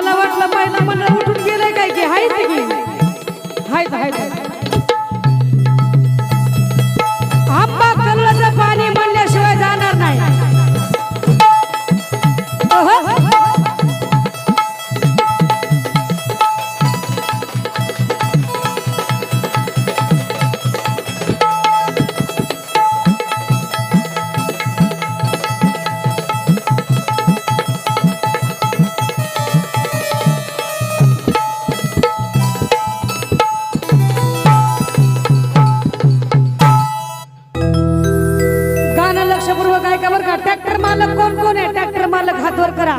मला वाटलं पहिलं मालक हातवर करा.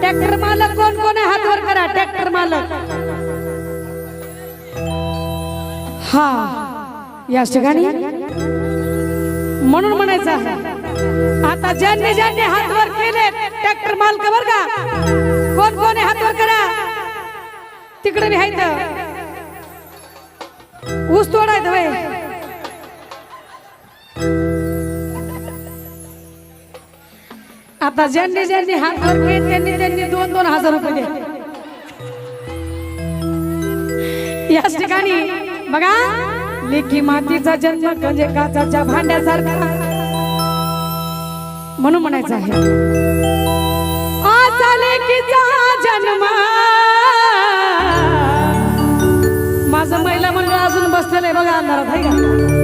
ट्रॅक्टर मालक कोण कोण आहे हातवर करा. ट्रॅक्टर मालक. हा या ठिकाणी म्हणून म्हणायचं आता ज्यांनी ज्यांनी हातवर केले ट्रॅक्टर मालक बर का? कोण कोण आहे हातवर करा? तिकडे लिहायचं ऊस तोडायचं आता ज्यांनी ज्यांनी हात वर त्यांनी त्यांनी दोन दोन हजार रुपये दिले. याच ठिकाणी बघा लेखी मातीचा जन्म म्हणजे काचाच्या भांड्यासारखा. म्हणून म्हणायचं आहे आता लेकीचा जन्म. माझं महिला मंडळ अजून बसलेलं आहे बघा अंधारात आहे का?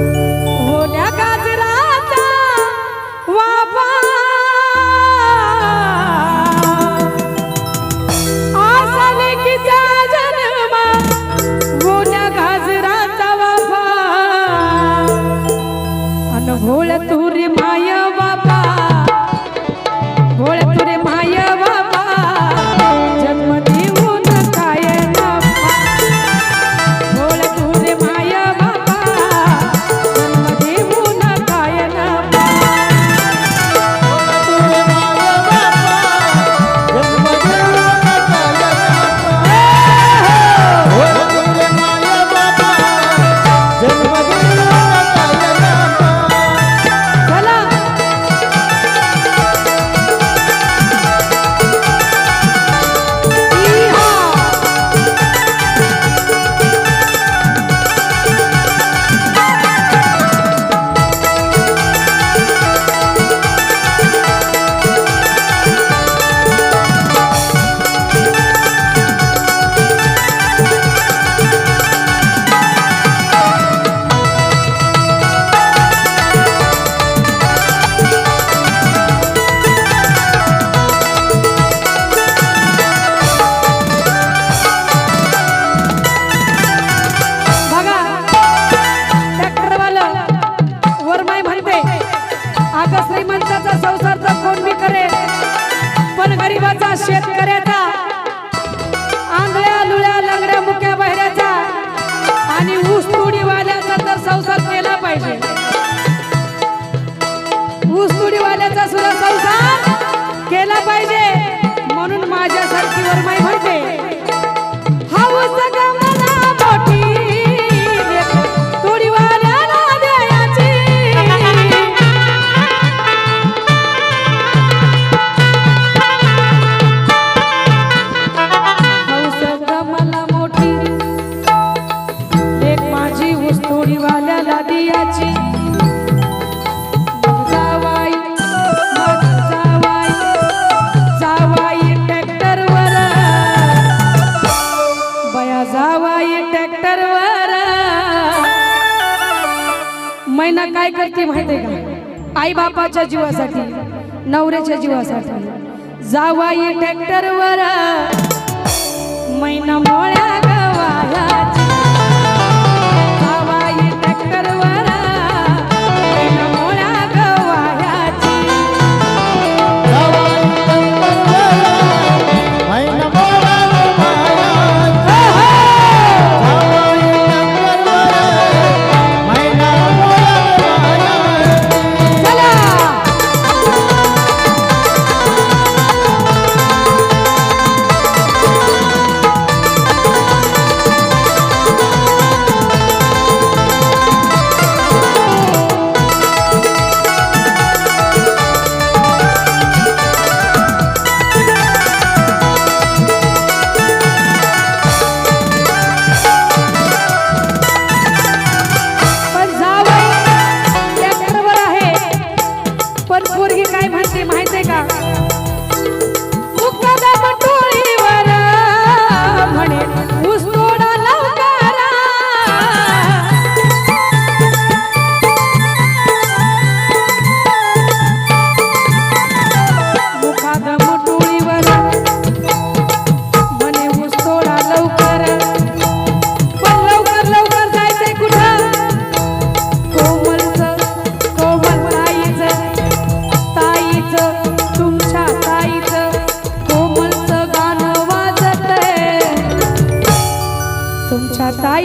अगं श्रीमंताचा संसार तर कोण मी करेल पण गरीबाचा शेतकऱ्याचा काय करते माहितीये का? आई बापाच्या जीवासाठी नवऱ्याच्या जीवासाठी. जावाई ट्रॅक्टरवर मैना मोळ्या गवायाची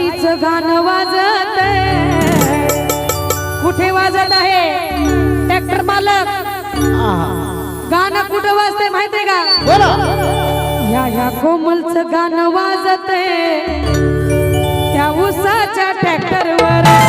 आईच गाणं वाजत कुठे वाजत आहे? ट्रॅक्टर मालक. गाणं कुठं वाजतंय माहितीये का? या या कोमलच गाणं वाजत त्या उसाच्या ट्रॅक्टरवर.